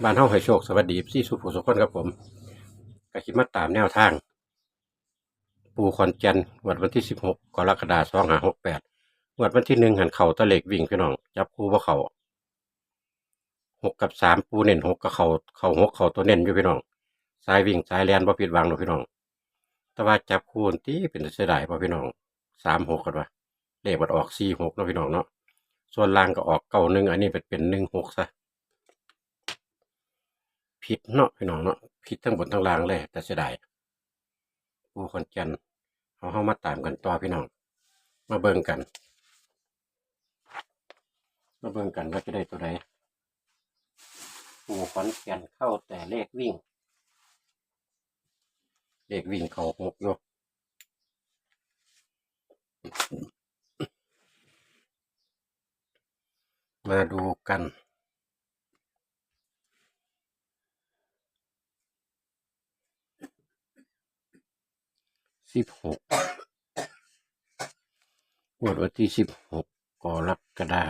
บ้านเฮาให้โชค สวัสดีพี่สุภูสุขคนครับผมก็คิดมาตามแนวทาง ปูคอนแจันงวดวันที่สิบหกกรกฎาคมสองห้าหกแปดงวดวันที่หนึ่งหันเข่าตะเล็กวิ่งพี่น้องจับคู่ว่าเข่าหกกับสามปูเน้นหกกับเข่าเข่าหกเข่าตัวเน้นอยู่พี่น้องสายวิ่งสายแลนบ่ผิดหวังหรอกพี่น้อง แต่ว่าจับคู่ที่เป็นเสียดายป่ะพี่น้องสามหกกันวะเลขมันออกสี่หกเนาะพี่น้องเนาะส่วนล่างก็ออกเก้าหนึ่งอันนี้เป็นเป็นหนึ่งหกซะ ผิดเนาะพี่น้องเนาะผิดทั้งบนทั้งล่างเลยแต่เสียดายปูคอนจันเอาเข้ามาตามกันต่อพี่น้อง มาเบิ่งกัน มาเบิ่งกันว่าจะได้ตัวใดปูคอนจันเข้าแต่เลขวิ่ง เลขวิ่งเขาหกยู่มาดูกัน สิบหกงวดวันที่สิบหกกรกฎา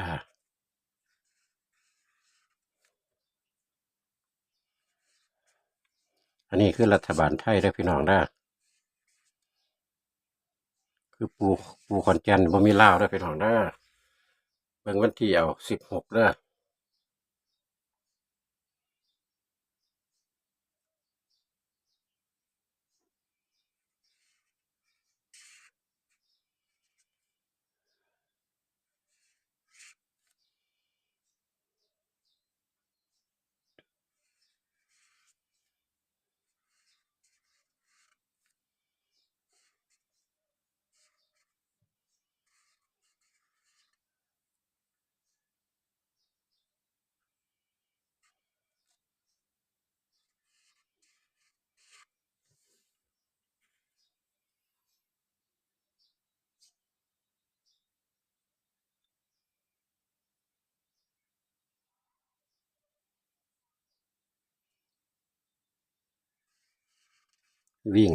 อันนี้คือรัฐบาลไทยได้พี่น้องได้คือปูปูขอนแก่นบ่มีลาวได้พี่น้องได้เบิ่งวันที่เอาสิบหกเด้อ วิ่ง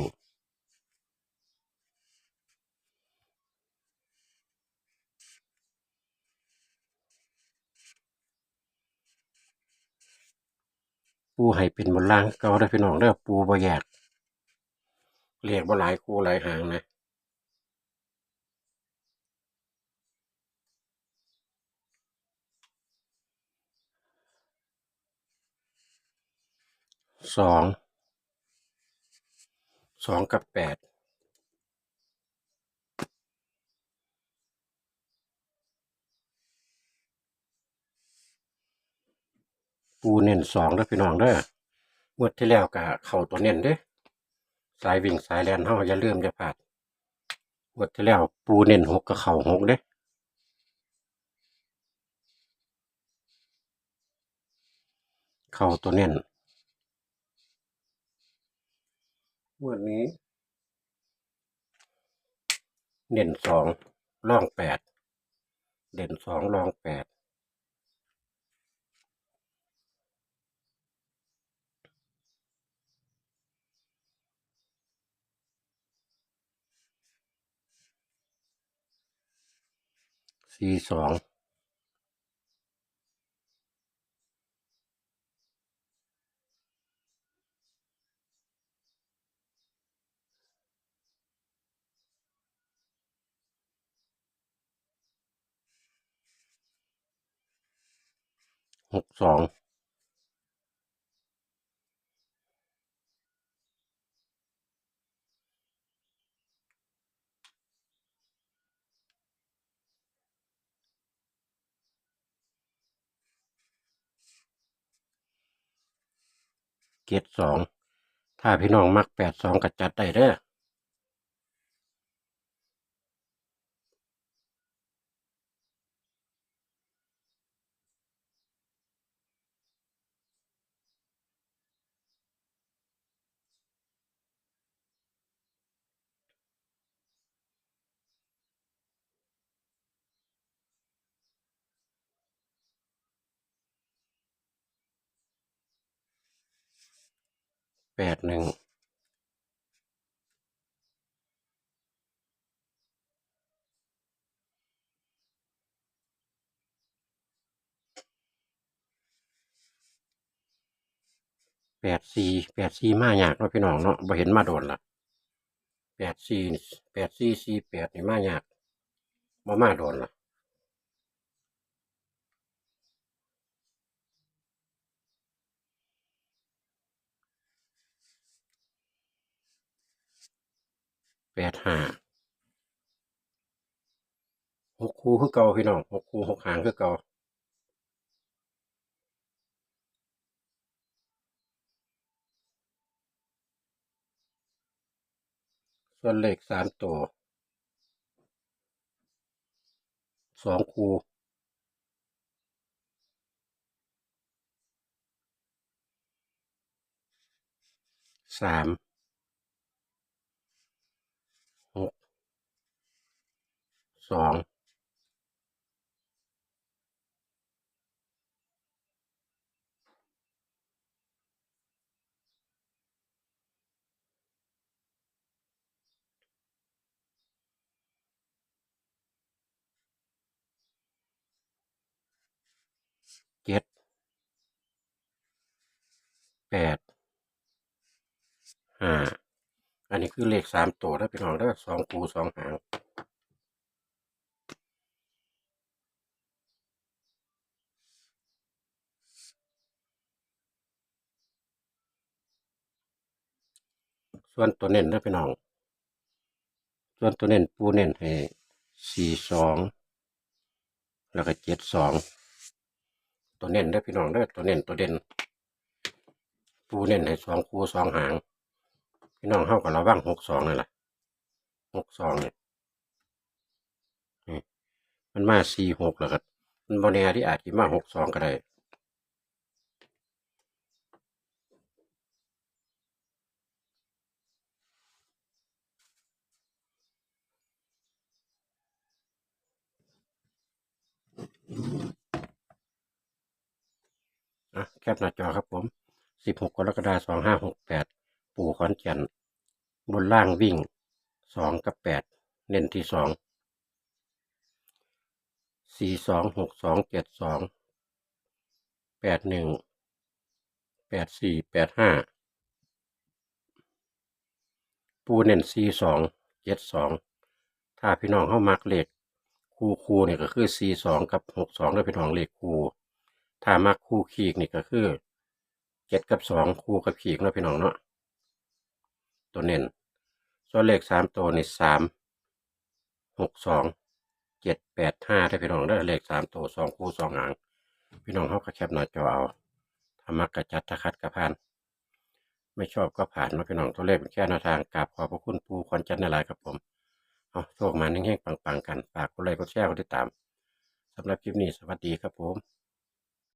ปูให้เป็นบนล่างเก่าได้พี่น้องเด้อปูบ่แยกเรียกบ่หลายคู่หลายหางนะสอง สองกับแปดปูเน้นสองเด้อพี่น้องเด้องวดที่แล้วก็เข้าตัวเน้นเด้สายวิ่งสายแลนเฮาอย่าลืมอย่าพลาดงวดที่แล้วปูเน้นหกก็เข้าหกเด้เข้าตัวเน้นง วดนี้ เด่นสองร่องแปดเด่นสองรองแปดสี่สอง หกสองเจ็ดสอง ถ้าพี่น้องมักแปดสองก็จัดได้เด้อ แปดหนึ่งแปดสี่แปดสี่มายากเนาะพี่น้องเนาะบ่เห็นมาโดนละแปดสี่แปดสี่สี่แปดนี่มายากบ่มาโดนละ แปดห้าหกคู่คือเก่าพี่น้องหกคู่หกหางคือเก่าส่วนเลขสามตัวสองคู่สามหก สองเจ็ดแปดห้าอันนี้คือเลขสามตัวแล้วพี่น้องเด้อสองคู่สองหาง ส่วนตัวเน้นนะพี่น้อง ส่วนตัวเน้นปูเน้นให้สี่สองแล้วก็เจ็ดสองตัวเน้นได้พี่น้องได้ตัวเน้นตัวเด่นปูเน้นให้สองคูสองหาง พี่น้องเข้ากับเระว่างหกสองนั่นแหละหกสองเนี่ยมันมาสี่หกแล้วก็มันบนแนที่อาจจะมาหกสองก็ได้ อะแคปหน้าจอครับผม16กรกฎาคม2568ปู่ขอนแก่น บนล่างวิ่ง2กับ8เน้นที่2 4 2 6 2 7 2 8 1 8 4 8 5ปูเน้น4 2 7 2ถ้าพี่น้องเข้ามักเลข คู่คู่เนี่ยก็คือ4 2กับ6 2แล้วพี่น้องเลขคู่ถ้ามักคู่ขีกนี่ก็คือเจ็ดกับสองคู่กับขีกเนาะพี่น้องเนาะตัวเน้นส่วนเลขสามตัวนี่สามหกสองเจ็ดแปดห้าได้พี่น้องได้เลขสามตัวสองคู่สองหางพี่น้องเขาก็แคปหน้าจอเอาถ้ามักกระจัดถ้าคัดกระพานไม่ชอบก็ผ่านเนาะพี่น้องตัวเลขเป็นแค่แนวทางกราบขอบพระคุณปูควันจันทร์ในลายครับผม เอาโชคมาแห่งๆปังๆกัน ฝากกดไลค์กดแชร์กดติดตามสำหรับคลิปนี้สวัสดีครับผม